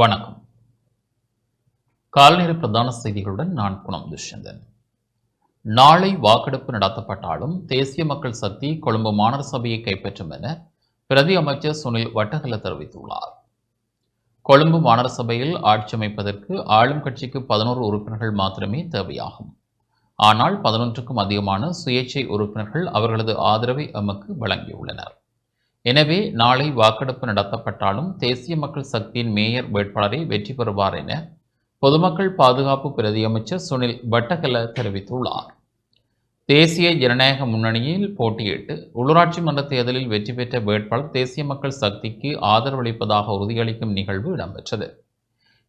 வணக்கம். கால்நேர பிரதான செய்திகளுடன் நான் குணம் துஷ்யந்தன். நாளை வாக்கெடுப்பு நடத்தப்பட்டாலும் தேசிய மக்கள் சக்தி கொழும்பு மாநகர சபையை கைப்பற்றும் என பிரதி அமைச்சர் சுனில் வட்டகல தெரிவித்துள்ளார். கொழும்பு மாநகர சபையில் ஆட்சி அமைப்பதற்கு ஆளும் கட்சிக்கு பதினோரு உறுப்பினர்கள் மாத்திரமே தேவையாகும். ஆனால் பதினொன்றுக்கும் அதிகமான சுயேட்சை உறுப்பினர்கள் அவர்களது ஆதரவை எமக்கு வழங்கியுள்ளனர். எனவே நாளை வாக்கெடுப்பு நடத்தப்பட்டாலும் தேசிய மக்கள் சக்தியின் மேயர் வேட்பாளரை வெற்றி பெறுவார் என பொதுமக்கள் பாதுகாப்பு பிரதி அமைச்சர் சுனில் வட்டகல தெரிவித்துள்ளார். தேசிய ஜனநாயக முன்னணியில் போட்டியிட்டு உள்ளூராட்சி மன்ற தேர்தலில் வெற்றி பெற்ற வேட்பாளர் தேசிய மக்கள் சக்திக்கு ஆதரவளிப்பதாக உறுதியளிக்கும் நிகழ்வு இடம்பெற்றது.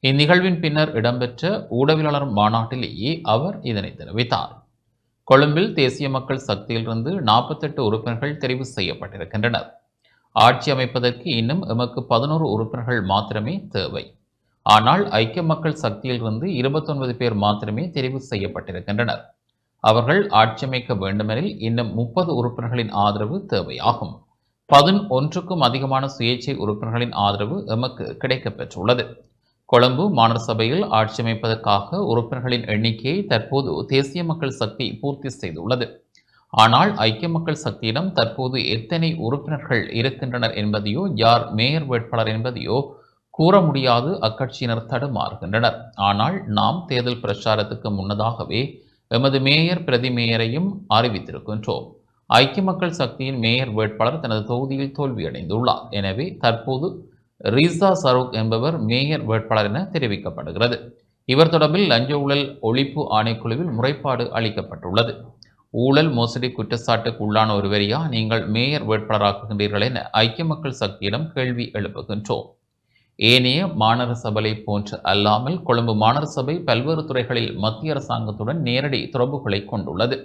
இந்நிகழ்வின் பின்னர் இடம்பெற்ற ஊடகவியலாளர் மாநாட்டிலேயே அவர் இதனை தெரிவித்தார். கொழும்பில் தேசிய மக்கள் சக்தியிலிருந்து நாற்பத்தெட்டு உறுப்பினர்கள் தெரிவு செய்யப்பட்டிருக்கின்றனர். ஆட்சி அமைப்பதற்கு இன்னும் எமக்கு பதினோரு உறுப்பினர்கள் மாத்திரமே தேவை. ஆனால் ஐக்கிய மக்கள் சக்தியிலிருந்து இருபத்தொன்பது பேர் மாத்திரமே தெரிவு செய்யப்பட்டிருக்கின்றனர். அவர்கள் ஆட்சி அமைக்க வேண்டுமெனில் இன்னும் முப்பது உறுப்பினர்களின் ஆதரவு தேவையாகும். பதினொன்றுக்கும் அதிகமான சுயேட்சை உறுப்பினர்களின் ஆதரவு எமக்கு கிடைக்கப்பெற்றுள்ளது. கொழும்பு மாநகர சபையில் ஆட்சி அமைப்பதற்காக உறுப்பினர்களின் எண்ணிக்கையை தற்போது தேசிய மக்கள் சக்தி பூர்த்தி செய்துள்ளது. ஆனால் ஐக்கிய மக்கள் சக்தியிடம் தற்போது எத்தனை உறுப்பினர்கள் இருக்கின்றனர் என்பதையோ யார் மேயர் வேட்பாளர் என்பதையோ கூற முடியாது. அக்கட்சியினர் தடுமாறுகின்றனர். ஆனால் நாம் தேர்தல் பிரச்சாரத்துக்கு முன்னதாகவே எமது மேயர் பிரதி மேயரையும் அறிவித்திருக்கின்றோம். ஐக்கிய மக்கள் சக்தியின் மேயர் வேட்பாளர் தனது தொகுதியில் தோல்வியடைந்துள்ளார். எனவே தற்போது ரீசா சரூக் என்பவர் மேயர் வேட்பாளர் என தெரிவிக்கப்படுகிறது. இவர் தொடர்பில் லஞ்ச ஊழல் ஒழிப்பு ஆணைக்குழுவில் முறைப்பாடு அளிக்கப்பட்டுள்ளது. ஊழல் மோசடி குற்றச்சாட்டுக்கு உள்ளான ஒருவரையா நீங்கள் மேயர் வேட்பாளராக்குகின்றீர்கள் என ஐக்கிய மக்கள் சக்தியிடம் கேள்வி எழுப்புகின்றோம். ஏனைய மாநகர சபை போன்று அல்லாமல் கொழும்பு மாநகர சபை பல்வேறு துறைகளில் மத்திய அரசாங்கத்துடன் நேரடி தொடர்புகளை கொண்டுள்ளது.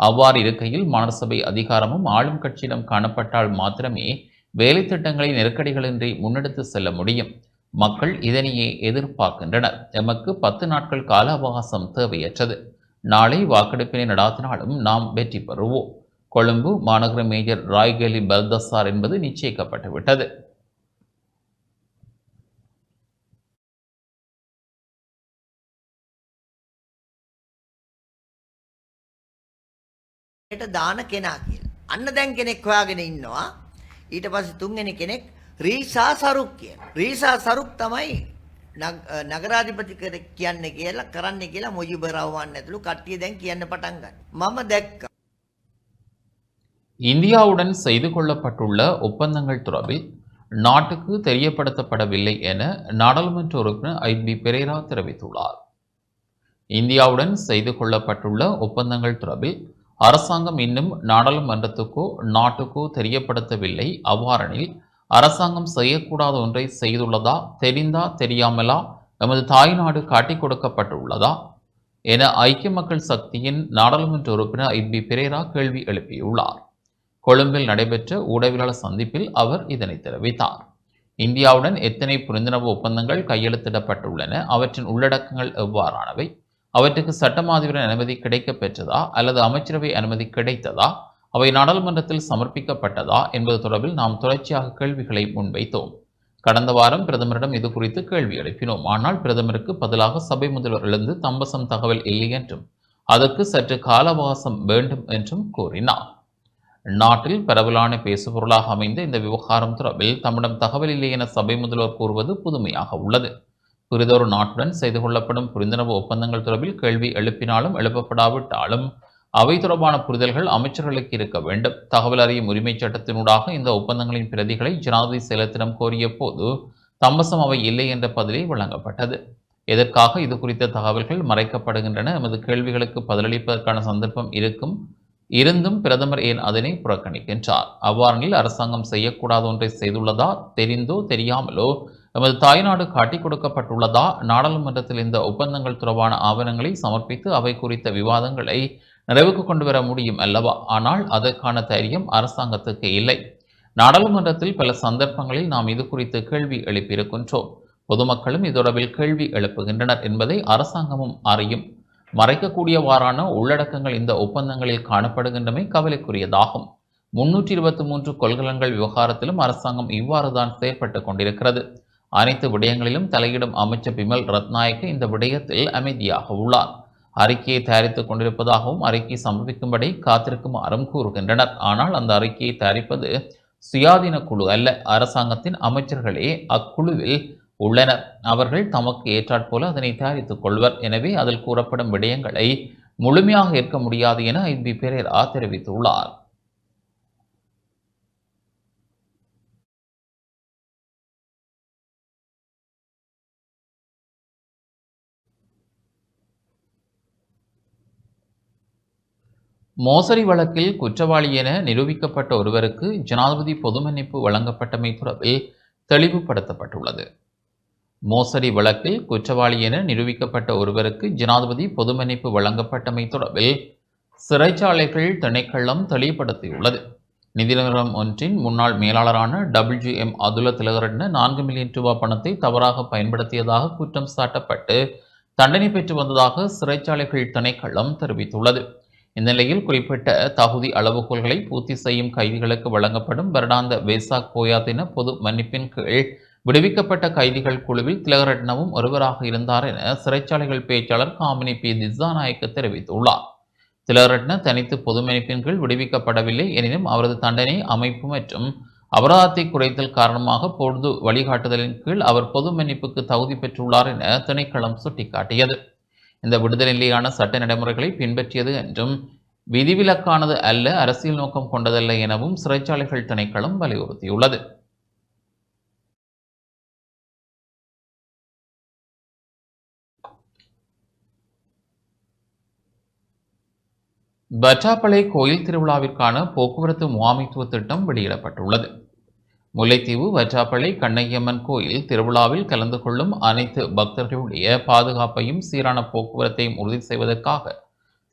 அவ்வாறு இருக்கையில் மாநகர சபை அதிகாரமும் ஆளும் கட்சியிடம் காணப்பட்டால் மாத்திரமே வேலை திட்டங்களை நெருக்கடிகளின்றி முன்னெடுத்து செல்ல முடியும். மக்கள் இதனையே எதிர்பார்க்கின்றனர். எமக்கு பத்து நாட்கள் கால அவகாசம் தேவையற்றது. நாளை வாக்கெடுப்பினை நடாத்தினாலும் நாம் வெற்றி பெறுவோம் கொழும்பு மாநகர மேஜர் ராய்கேலி பல்தசார் என்பது நிச்சயிக்கப்பட்டுவிட்டது ට දාන කෙනා කියලා. අන්න දැන් කෙනෙක් හොයාගෙන ඉන්නවා. ඊට පස්සේ තුන්වෙනි කෙනෙක් රීසා සරුක් කියන. රීසා සරුක් තමයි නග- අ, නගරාධිපති කෙනෙක් කියන්නේ කියලා කරන්නේ කියලා මොජිබ රහ්මාන් ඇතුළු කට්ටිය දැන් කියන්න පටන් ගන්නවා. මම දැක්කා. இந்தியாவுடன் செய்து கொள்ளப்பட்டுள்ள ஒப்பந்தங்கள் தொடர்பில் நாட்டுக்கு தெரியப்படுத்தப்படவில்லை என நாடாளுமன்ற உறுப்பினர் ஐபி பெரேரா தெரிவித்துள்ளார் இந்தியாவுடன் செய்து கொள்ளப்பட்டுள்ள ஒப்பந்தங்கள் தொடர்பில் அரசாங்கம் இன்னும் நாடாளுமன்றத்துக்கோ நாட்டுக்கோ தெரியப்படுத்தவில்லை அவ்வாறெனில் அரசாங்கம் செய்யக்கூடாத ஒன்றை செய்துள்ளதா தெரிந்தா தெரியாமலா? எமது தாய்நாடு காட்டிக் கொடுக்கப்பட்டுள்ளதா? என ஐக்கிய மக்கள் சக்தியின் நாடாளுமன்ற உறுப்பினர் ஐபி பிரேரா கேள்வி எழுப்பியுள்ளார். கொழும்பில் நடைபெற்ற ஊடகவியலாளர் சந்திப்பில் அவர் இதனை தெரிவித்தார். இந்தியாவுடன் எத்தனை புரிந்துணர்வு ஒப்பந்தங்கள் கையெழுத்திடப்பட்டுள்ளன அவற்றின் உள்ளடக்கங்கள் எவ்வாறானவை? அவற்றுக்கு சட்டமாதிபரின் அனுமதி கிடைக்கப் பெற்றதா அல்லது அமைச்சரவை அனுமதி கிடைத்ததா? அவை நாடாளுமன்றத்தில் சமர்ப்பிக்கப்பட்டதா என்பது தொடர்பில் நாம் தொடர்ச்சியாக கேள்விகளை முன்வைத்தோம். கடந்த வாரம் பிரதமரிடம் இது குறித்து கேள்வி எழுப்பினோம். ஆனால் பிரதமருக்கு பதிலாக சபை முதல்வர் எழுந்து தம்பசம் தகவல் இல்லை என்றும் அதற்கு சற்று கால அவகாசம் வேண்டும் என்றும் கூறினார். நாட்டில் பரவலான பேசுபொருளாக அமைந்த இந்த விவகாரம் தொடர்பில் தம்மிடம் தகவல் இல்லை என சபை முதல்வர் கூறுவது புதுமையாக உள்ளது. புரிதொரு நாட்டுடன் செய்து கொள்ளப்படும் புரிந்துணர்வு ஒப்பந்தங்கள் தொடர்பில் கேள்வி எழுப்பினாலும் எழுப்பப்படாவிட்டாலும் அவை தொடர்பான புரிதல்கள் அமைச்சர்களுக்கு இருக்க வேண்டும். தகவல் அறியும் உரிமைச் சட்டத்தினூடாக இந்த ஒப்பந்தங்களின் பிரதிகளை ஜனாதிபதி செயலத்திடம் கோரிய போது தம்மசம் அவை இல்லை என்ற பதிலே வழங்கப்பட்டது. எதற்காக இது குறித்த தகவல்கள் மறைக்கப்படுகின்றன? எமது கேள்விகளுக்கு பதிலளிப்பதற்கான சந்தர்ப்பம் இருக்கும். இருந்தும் பிரதமர் ஏன் அதனை புறக்கணிக்கின்றார்? அவ்வாறெனில் அரசாங்கம் செய்யக்கூடாத ஒன்றை செய்துள்ளதா? தெரிந்தோ தெரியாமலோ? எமது தாய்நாடு காட்டிக் கொடுக்கப்பட்டுள்ளதா? நாடாளுமன்றத்தில் இந்த ஒப்பந்தங்கள் தொடர்பான ஆவணங்களை சமர்ப்பித்து அவை குறித்த விவாதங்களை நிறைவுக்கு கொண்டு வர முடியும் அல்லவா? ஆனால் அதற்கான தைரியம் அரசாங்கத்துக்கு இல்லை. நாடாளுமன்றத்தில் பல சந்தர்ப்பங்களில் நாம் இது குறித்து கேள்வி எழுப்பியிருக்கின்றோம். பொதுமக்களும் இது தொடர்பில் கேள்வி எழுப்புகின்றனர் என்பதை அரசாங்கமும் அறியும். மறைக்கக்கூடியவாறான உள்ளடக்கங்கள் இந்த ஒப்பந்தங்களில் காணப்படுகின்றமை கவலைக்குரியதாகும். முன்னூற்றி இருபத்தி மூன்று கொள்கலன்கள் விவகாரத்திலும் அரசாங்கம் இவ்வாறுதான் செயற்பட்டுக் கொண்டிருக்கிறது. அனைத்து விடயங்களிலும் தலையிடும் அமைச்சர் பிமல் ரத்நாயக்க இந்த விடயத்தில் அமைதியாக உள்ளார். அறிக்கையை தயாரித்துக் கொண்டிருப்பதாகவும் அறிக்கை சமர்ப்பிக்கும்படி காத்திருக்குமாறும் கூறுகின்றனர். ஆனால் அந்த அறிக்கையை தயாரிப்பது சுயாதீன குழு அல்ல அரசாங்கத்தின் அமைச்சர்களே அக்குழுவில் உள்ளனர். அவர்கள் தமக்கு ஏற்றாற்போல அதனை தயாரித்துக் கொள்வர். எனவே அதில் கூறப்படும் விடயங்களை முழுமையாக ஏற்க முடியாது என ஐபி பெரேரா தெரிவித்துள்ளார். மோசடி வழக்கில் குற்றவாளி என நிரூபிக்கப்பட்ட ஒருவருக்கு ஜனாதிபதி பொது மன்னிப்பு வழங்கப்பட்டமை தொடர்பில் தெளிவுபடுத்தப்பட்டுள்ளது. மோசடி வழக்கில் குற்றவாளி என நிரூபிக்கப்பட்ட ஒருவருக்கு ஜனாதிபதி பொது மன்னிப்பு வழங்கப்பட்டமை தொடர்பில் சிறைச்சாலைகள் திணைக்களம் தெளிவுபடுத்தியுள்ளது. நிதி நிறுவனம் ஒன்றின் முன்னாள் மேலாளரான டபிள்யூ எம் அதுல திலகரட்ன நான்கு மில்லியன் ரூபாய் பணத்தை தவறாக பயன்படுத்தியதாக குற்றம் சாட்டப்பட்டு தண்டனை பெற்று வந்ததாக சிறைச்சாலைகள் திணைக்களம் தெரிவித்துள்ளது. இந்நிலையில் குறிப்பிட்ட தகுதி அளவுகோல்களை பூர்த்தி செய்யும் கைதிகளுக்கு வழங்கப்படும் வருடாந்த வேசாக் கோயா தின பொது மன்னிப்பின் கீழ் விடுவிக்கப்பட்ட கைதிகள் குழுவில் திலகரட்னவும் ஒருவராக இருந்தார் என சிறைச்சாலைகள் பேச்சாளர் காமினி பி. திசாநாயக்க தெரிவித்துள்ளார். திலகரட்ன தனித்து பொது மன்னிப்பின் கீழ் விடுவிக்கப்படவில்லை எனினும் அவரது தண்டனை அமைப்பு மற்றும் அபராதத்தை குறைத்தல் காரணமாக பொழுது வழிகாட்டுதலின் கீழ் அவர் பொது மன்னிப்புக்கு தகுதி பெற்றுள்ளார் என திணைக்களம் சுட்டிக்காட்டியது. இந்த விடுதலை நிலையான சட்ட நடைமுறைகளை பின்பற்றியது என்றும் விதிவிலக்கானது அல்ல அரசியல் நோக்கம் கொண்டதல்ல எனவும் சிறைச்சாலைகள் திணைக்களம் வலியுறுத்தியுள்ளது. பச்சாப்பளை கோயில் திருவிழாவிற்கான போக்குவரத்து முகாமைத்துவ திட்டம் வெளியிடப்பட்டுள்ளது. முல்லைத்தீவு வற்றாப்பளை கண்ணையம்மன் கோயில் திருவிழாவில் கலந்து கொள்ளும் அனைத்து பக்தர்களுடைய பாதுகாப்பையும் சீரான போக்குவரத்தையும் உறுதி செய்வதற்காக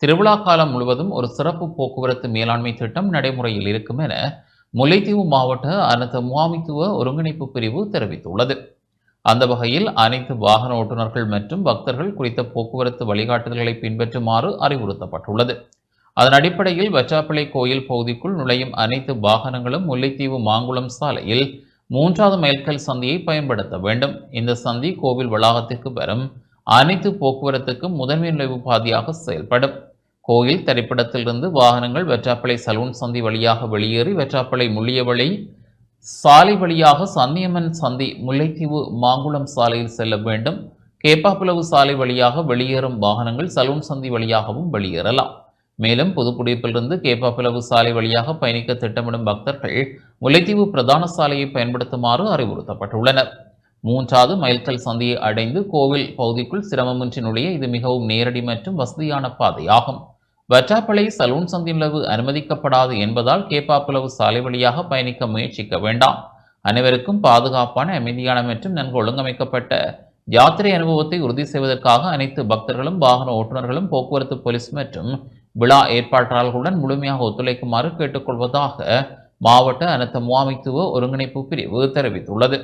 திருவிழா காலம் முழுவதும் ஒரு சிறப்பு போக்குவரத்து மேலாண்மை திட்டம் நடைமுறையில் இருக்கும் என முல்லைத்தீவு மாவட்ட அனைத்து முகாமித்துவ ஒருங்கிணைப்பு பிரிவு தெரிவித்துள்ளது. அந்த வகையில் அனைத்து வாகன ஓட்டுநர்கள் மற்றும் பக்தர்கள் குறித்த போக்குவரத்து வழிகாட்டுதல்களை பின்பற்றுமாறு அறிவுறுத்தப்பட்டுள்ளது. அதன் அடிப்படையில் வற்றாப்பிள்ளை கோயில் பகுதிக்குள் நுழையும் அனைத்து வாகனங்களும் முல்லைத்தீவு மாங்குளம் சாலையில் மூன்றாவது மைல்கல் சந்தியை பயன்படுத்த வேண்டும். இந்த சந்தி கோவில் வளாகத்திற்கு வரும் அனைத்து போக்குவரத்துக்கும் முதன்மை நுழைவு பாதையாக செயல்படும். கோயில் திரைப்படத்திலிருந்து வாகனங்கள் வெற்றாப்பளை சலூன் சந்தி வழியாக வெளியேறி வெற்றாப்பளை முள்ளியவழி சாலை வழியாக சந்தியம்மன் சந்தி முல்லைத்தீவு மாங்குளம் சாலையில் செல்ல வேண்டும். கேப்பாப்புலவு சாலை வழியாக வெளியேறும் வாகனங்கள் சலூன் சந்தி வழியாகவும் வெளியேறலாம். மேலும் புதுக்குடியிருப்பிலிருந்து கேப்பாப்பிலவு சாலை வழியாக பயணிக்க திட்டமிடும் பக்தர்கள் முல்லைத்தீவு பிரதான சாலையை பயன்படுத்துமாறு அறிவுறுத்தப்பட்டுள்ளனர். மூன்றாவது மைல்கல் சந்தையை அடைந்து கோவில் பகுதிக்குள் சிரமமின்றி நுழைய இது மிகவும் நேரடி மற்றும் வசதியான பாதையாகும். வற்றாப்பளை சலூன் சந்தியுள்ளவு அனுமதிக்கப்படாது என்பதால் கேப்பாப்புலவு சாலை வழியாக பயணிக்க முயற்சிக்க வேண்டாம். அனைவருக்கும் பாதுகாப்பான அமைதியான மற்றும் நன்கு ஒழுங்கமைக்கப்பட்ட யாத்திரை அனுபவத்தை உறுதி செய்வதற்காக அனைத்து பக்தர்களும் வாகன ஓட்டுநர்களும் போக்குவரத்து போலீஸ் மற்றும் விழா ஏற்பாட்டாளர்களுடன் முழுமையாக ஒத்துழைக்குமாறு கேட்டுக்கொள்வதாக மாவட்ட அனைத்த முகாமைத்துவ ஒருங்கிணைப்பு பிரிவு தெரிவித்துள்ளது.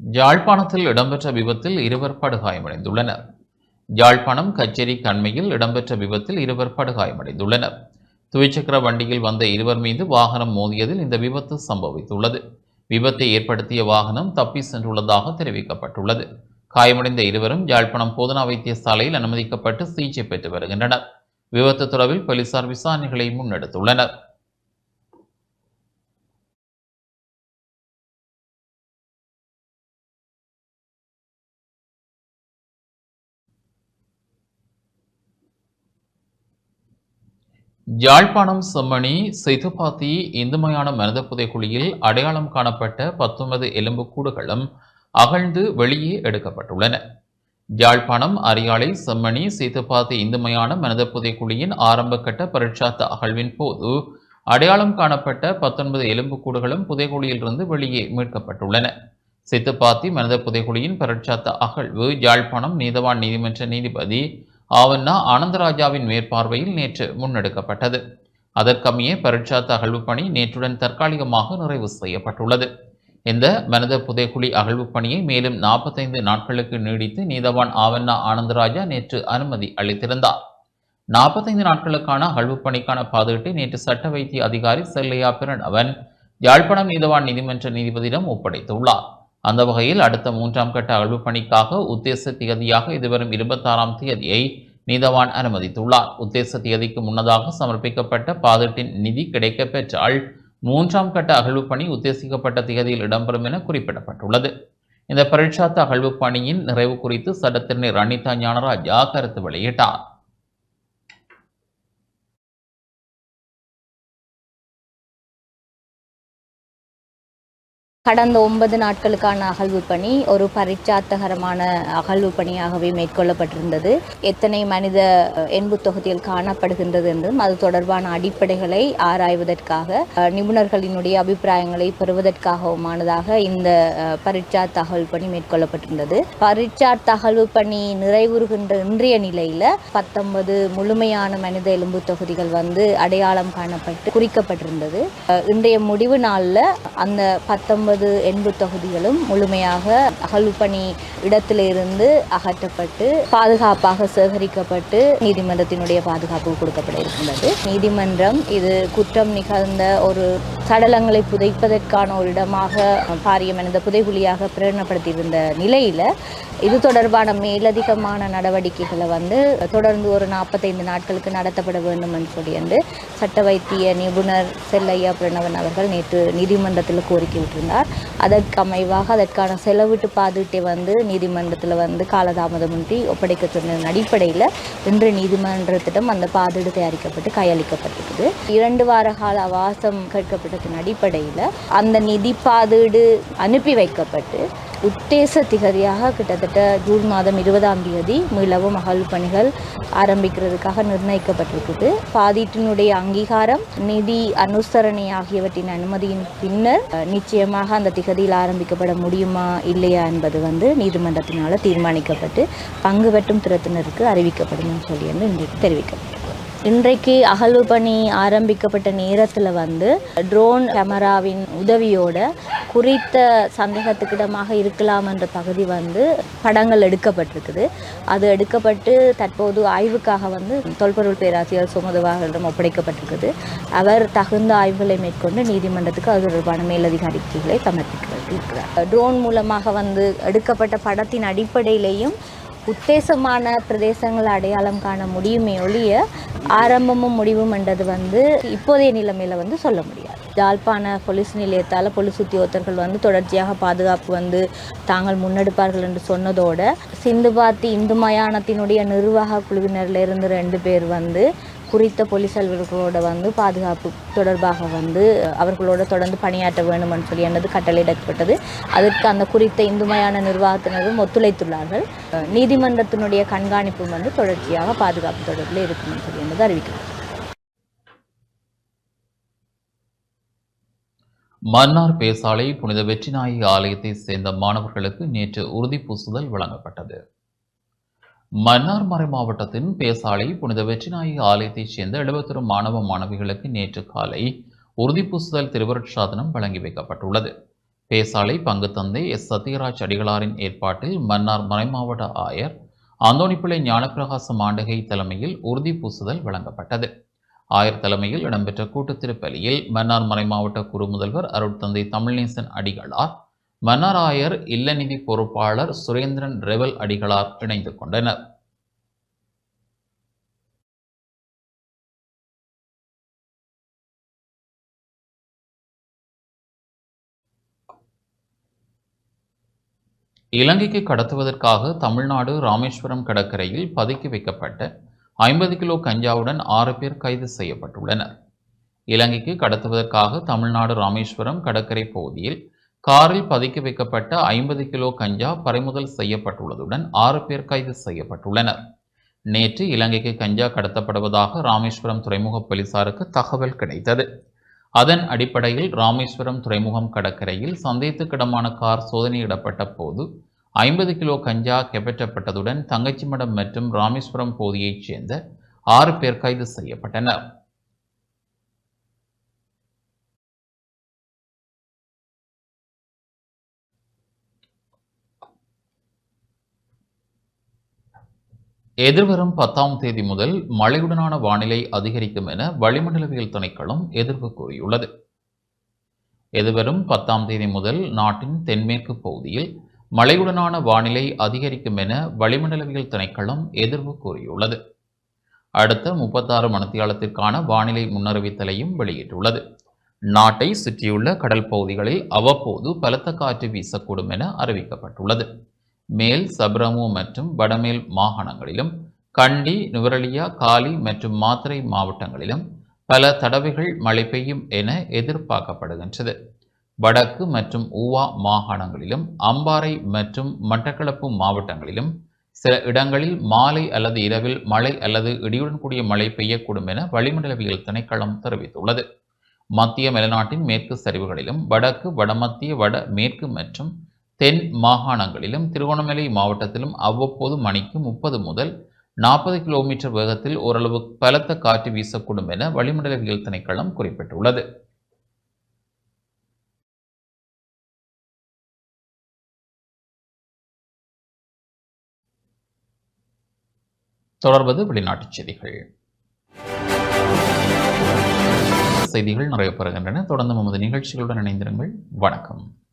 யாழ்ப்பாணத்தில் இடம்பெற்ற விபத்தில் இருவர் படுகாயமடைந்துள்ளனர். யாழ்ப்பாணம் கச்சேரி கண்மையில் இடம்பெற்ற விபத்தில் இருவர் படுகாயமடைந்துள்ளனர். துவிச்சக்கர வண்டியில் வந்த இருவர் மீது வாகனம் மோதியதில் இந்த விபத்து சம்பவித்துள்ளது. விபத்தை ஏற்படுத்திய வாகனம் தப்பி சென்றுள்ளதாக தெரிவிக்கப்பட்டுள்ளது. காயமடைந்த இருவரும் யாழ்ப்பாணம் போதனா வைத்தியசாலையில் அனுமதிக்கப்பட்டு சிகிச்சை பெற்று வருகின்றனர். விபத்து தொடர்பில் போலீசார் விசாரணைகளை முன்னெடுத்துள்ளனர். யாழ்ப்பாணம் செம்மணி சிதுபாத்தி இந்துமயான மனித புதைக்குழியில் அடையாளம் காணப்பட்ட பத்தொன்பது எலும்புக்கூடுகளும் அகழ்ந்து வெளியே எடுக்கப்பட்டுள்ளன. யாழ்ப்பாணம் அரியாலை செம்மணி சீத்துப்பாத்தி இந்துமயான மனித புதைக்குழியின் ஆரம்ப கட்ட பரீட்சாத்த அகழ்வின் போது அடையாளம் காணப்பட்ட பத்தொன்பது எலும்புக்கூடுகளும் புதைக்குழியிலிருந்து வெளியே மீட்கப்பட்டுள்ளன. சித்துப்பாத்தி மனித புதைக்குழியின் பரீட்சாத்த அகழ்வு யாழ்ப்பாணம் நீதவான் நீதிமன்ற நீதிபதி ஆவண்ணா ஆனந்தராஜாவின் மேற்பார்வையில் நேற்று முன்னெடுக்கப்பட்டது. அதற்கமைய பரீட்சா அகழ்வு பணி நேற்றுடன் தற்காலிகமாக நிறைவு செய்யப்பட்டுள்ளது. இந்த மனித புதைக்குழி அகழ்வு பணியை மேலும் நாற்பத்தைந்து நாட்களுக்கு நீடித்து நீதவான் ஆவண்ணா ஆனந்தராஜா நேற்று அனுமதி அளித்திருந்தார். நாற்பத்தைந்து நாட்களுக்கான அகழ்வு பணிக்கான பாதுகாட்டை நேற்று சட்ட வைத்திய அதிகாரி செல்லையா பிரணவன் யாழ்ப்பாணம் நீதவான் நீதிமன்ற நீதிபதியிடம் ஒப்படைத்துள்ளார். அந்த வகையில் அடுத்த மூன்றாம் கட்ட அகழ்வு பணிக்காக உத்தேச திகதியாக இதுவரும் இருபத்தாறாம் தேதியை நீதவான் அனுமதித்துள்ளார். உத்தேச தேதிக்கு முன்னதாக சமர்ப்பிக்கப்பட்ட பாதீட்டின் நிதி கிடைக்கப்பெற்றால் மூன்றாம் கட்ட அகழ்வு பணி உத்தேசிக்கப்பட்ட தேதியில் இடம்பெறும் என குறிப்பிடப்பட்டுள்ளது. இந்த பரீட்சாத்த அகழ்வு பணியின் நிறைவு குறித்து சட்டத்திறனை ரணிதா ஞானராஜா கருத்து வெளியிட்டார். கடந்த ஒன்பது நாட்களுக்கான அகழ்வு பணி ஒரு பரிச்சாத்தகரமான அகழ்வு பணியாகவே மேற்கொள்ளப்பட்டிருந்தது. எத்தனை மனித என்பு தொகுதியில் காணப்படுகின்றது என்றும் அது தொடர்பான அடிப்படைகளை ஆராய்வதற்காக நிபுணர்களினுடைய அபிப்பிராயங்களை பெறுவதற்காகவுமானதாக இந்த அஹ், தகவல் அகழ்வு பணி மேற்கொள்ளப்பட்டிருந்தது. பரிட்சார்த்த அகழ்வு பணி நிறைவுறுகின்ற இன்றைய நிலையில பத்தொன்பது முழுமையான மனித எலும்பு தொகுதிகள் வந்து அடையாளம் காணப்பட்டு குறிக்கப்பட்டிருந்தது. இன்றைய முடிவு நாளில் அந்த பத்தொன்பது எண்பு தொகுதிகளும் முழுமையாக அகழ்வுப்பணி இடத்திலிருந்து அகற்றப்பட்டு பாதுகாப்பாக சேகரிக்கப்பட்டு நீதிமன்றத்தினுடைய பாதுகாப்பு கொடுக்கப்பட இருக்கின்றது. நீதிமன்றம் இது குற்றம் நிகழ்ந்த ஒரு சடலங்களை புதைப்பதற்கான ஒரு இடமாக பாரியம் என்ற புதைகுழியாக பிரேரணப்படுத்தியிருந்த நிலையில் இது தொடர்பான மேலதிகமான நடவடிக்கைகளை வந்து தொடர்ந்து ஒரு நாற்பத்தைந்து நாட்களுக்கு நடத்தப்பட வேண்டும் என்று சொல்லி என்று சட்ட வைத்திய நிபுணர் செல்லையா பிரணவன் அவர்கள் நேற்று நீதிமன்றத்தில் கோரிக்கை விட்டிருந்தார். அதற்கு அமைவாக அதற்கான செலவிட்டு பாதுட்டை வந்து நீதிமன்றத்தில் வந்து காலதாமதமின்றி ஒப்படைக்க சொன்னதன் அடிப்படையில் இன்று நீதிமன்றத்திடம் அந்த பாதுடு தயாரிக்கப்பட்டு கையளிக்கப்பட்டிருக்குது. இரண்டு வார கால அவாசம் கேட்கப்பட்டதன் அடிப்படையில் அந்த நிதி பாதுடு அனுப்பி வைக்கப்பட்டு உத்தேச திகதியாக கிட்டத்தட்ட ஜூன் மாதம் இருபதாம் தேதி மீளவும் அகழ்வு பணிகள் ஆரம்பிக்கிறதுக்காக நிர்ணயிக்கப்பட்டிருக்குது. பாதீட்டினுடைய அங்கீகாரம் நிதி அனுசரணை ஆகியவற்றின் அனுமதியின் பின்னர் நிச்சயமாக அந்த திகதியில் ஆரம்பிக்கப்பட முடியுமா இல்லையா என்பது வந்து நீதிமன்றத்தினால் தீர்மானிக்கப்பட்டு பங்கு பெற்றும் திறத்தினருக்கு அறிவிக்கப்படும் சொல்லி வந்து இன்றைக்கு தெரிவிக்கப்பட்டிருக்கு இன்றைக்கு அகழ்வு பணி ஆரம்பிக்கப்பட்ட நேரத்தில் வந்து ட்ரோன் கேமராவின் உதவியோட குறித்த சந்தேகத்துக்கிடமாக இருக்கலாம் என்ற பகுதி வந்து படங்கள் எடுக்கப்பட்டிருக்குது. அது எடுக்கப்பட்டு தற்போது ஆய்வுக்காக வந்து தொல்பொருள் பேராசிரியர் சுமதுவாகளிடம் ஒப்படைக்கப்பட்டிருக்குது. அவர் தகுந்த ஆய்வுகளை மேற்கொண்டு நீதிமன்றத்துக்கு அது தொடர்பான மேலதிகாரிகளை சமர்ப்பிக்கிறார் ட்ரோன் மூலமாக வந்து எடுக்கப்பட்ட படத்தின் அடிப்படையிலேயும் உத்தேசமான பிரதேசங்களை அடையாளம் காண முடியுமே ஒழிய ஆரம்பமும் முடிவும் என்றது வந்து இப்போதைய நிலைமையில வந்து சொல்ல முடியாது. ஜாழ்ப்பாண போலீஸ் நிலையத்தால் போலீஸ் உத்தியோகத்தர்கள் வந்து தொடர்ச்சியாக பாதுகாப்பு வந்து தாங்கள் முன்னெடுப்பார்கள் என்று சொன்னதோட சிந்துபாத்தி இந்து மயானத்தினுடைய நிர்வாக குழுவினர்ல இருந்து ரெண்டு பேர் வந்து குறித்த போலீஸ் அலுவலர்களோட வந்து பாதுகாப்பு தொடர்பாக வந்து அவர்களோட தொடர்ந்து பணியாற்ற வேண்டும்னு சொல்லி எனது கட்டளையிடப்பட்டது அதற்கு அந்த குறித்த இந்துமையான நிர்வாகத்தினரும் ஒத்துழைத்துள்ளார்கள். நீதிமன்றத்தினுடைய கண்காணிப்பு வந்து தொடர்ச்சியாக பாதுகாப்பு தொடர்பில் இருக்கும்னு சொல்லி என்பது அறிவிக்கிறது மன்னார் பேசாலை புனித வெற்றிநாயகி ஆலயத்தை சேர்ந்த மாணவர்களுக்கு நேற்று உறுதி பூசுதல் வழங்கப்பட்டது. மன்னார்மறை மாவட்டத்தின் பேசாலை புனித வெற்றிநாயகி ஆலயத்தைச் சேர்ந்த எழுபத்தொரு மாணவ மாணவிகளுக்கு நேற்று காலை உறுதி பூசுதல் திருவருட்சாதனம் வழங்கி வைக்கப்பட்டுள்ளது. பேசாலை பங்கு தந்தை எஸ். சத்யராஜ் அடிகளாரின் ஏற்பாட்டில் மன்னார் மறைமாவட்ட ஆயர் அந்தோணிப்பிள்ளை ஞானப்பிரகாசம் ஆண்டகை தலைமையில் உறுதி பூசுதல் வழங்கப்பட்டது. ஆயர் தலைமையில் இடம்பெற்ற கூட்டுத் திருப்பலியில் மன்னார் மறைமாவட்ட குறு முதல்வர் அருட்தந்தை தமிழ்நேசன் அடிகளார் மன்னராயர் இல்லநிதி பொறுப்பாளர் சுரேந்திரன் ரெவல் அடிகளார் இணைந்து கொண்டனர். இலங்கைக்கு கடத்துவதற்காக தமிழ்நாடு ராமேஸ்வரம் கடற்கரையில் பதுக்கி வைக்கப்பட்ட ஐம்பது கிலோ கஞ்சாவுடன் ஆறு பேர் கைது செய்யப்பட்டுள்ளனர். இலங்கைக்கு கடத்துவதற்காக தமிழ்நாடு ராமேஸ்வரம் கடற்கரை பகுதியில் காரில் பதுக்கி வைக்கப்பட்ட ஐம்பது கிலோ கஞ்சா பறிமுதல் செய்யப்பட்டுள்ளதுடன் ஆறு பேர் கைது செய்யப்பட்டுள்ளனர். நேற்று இலங்கைக்கு கஞ்சா கடத்தப்படுவதாக ராமேஸ்வரம் துறைமுக போலீசாருக்கு தகவல் கிடைத்தது. அதன் அடிப்படையில் ராமேஸ்வரம் துறைமுகம் கடற்கரையில் சந்தேகத்துக்கிடமான கார் சோதனையிடப்பட்ட போது ஐம்பது கிலோ கஞ்சா கைப்பற்றப்பட்டதுடன் தங்கச்சிமடம் மற்றும் ராமேஸ்வரம் போதியைச் சேர்ந்த ஆறு பேர் கைது செய்யப்பட்டனர். எதிர்வரும் பத்தாம் தேதி முதல் மழையுடனான வானிலை அதிகரிக்கும் என வளிமண்டலவியல் திணைக்களம் எதிர்ப்பு கூறியுள்ளது. எதிர்வரும் பத்தாம் தேதி முதல் நாட்டின் தென்மேற்கு பகுதியில் மழையுடனான வானிலை அதிகரிக்கும் என வளிமண்டலவியல் திணைக்களம் எதிர்ப்பு கூறியுள்ளது. அடுத்த முப்பத்தாறு மணித்தியாலத்திற்கான வானிலை முன்னறிவித்தலையும் வெளியிட்டுள்ளது. நாட்டை சுற்றியுள்ள கடல் பகுதிகளில் அவ்வப்போது பலத்த காற்று வீசக்கூடும் என அறிவிக்கப்பட்டுள்ளது. மேல் சப்ரமு மற்றும் வடமேல் மாகாணங்களிலும் கண்டி நுவரலியா காலி மற்றும் மாத்திரை மாவட்டங்களிலும் பல தடவைகள் மழை பெய்யும் என எதிர்பார்க்கப்படுகின்றது. வடக்கு மற்றும் ஊவா மாகாணங்களிலும் அம்பாறை மற்றும் மட்டக்களப்பு மாவட்டங்களிலும் சில இடங்களில் மாலை அல்லது இரவில் மழை அல்லது இடியுடன் கூடிய மழை பெய்யக்கூடும் என வளிமண்டலவியல் திணைக்களம் தெரிவித்துள்ளது. மத்திய மலைநாட்டின் மேற்கு சரிவுகளிலும் வடக்கு வடமத்திய வட மேற்கு மற்றும் தென் மாகாணங்களிலும் திருகோணமலை மாவட்டத்திலும் அவ்வப்போது மணிக்கு முப்பது முதல் நாற்பது கிலோமீட்டர் வேகத்தில் ஓரளவு பலத்த காற்று வீசக்கூடும் என வளிமண்டலவியல் திணைக்களம் குறிப்பிட்டுள்ளது. தொடர்வது வெளிநாட்டுச் செய்திகள். செய்திகள் நிறைய பெறுகின்றன. தொடர்ந்து நமது நிகழ்ச்சிகளுடன் இணைந்திருங்கள். வணக்கம்.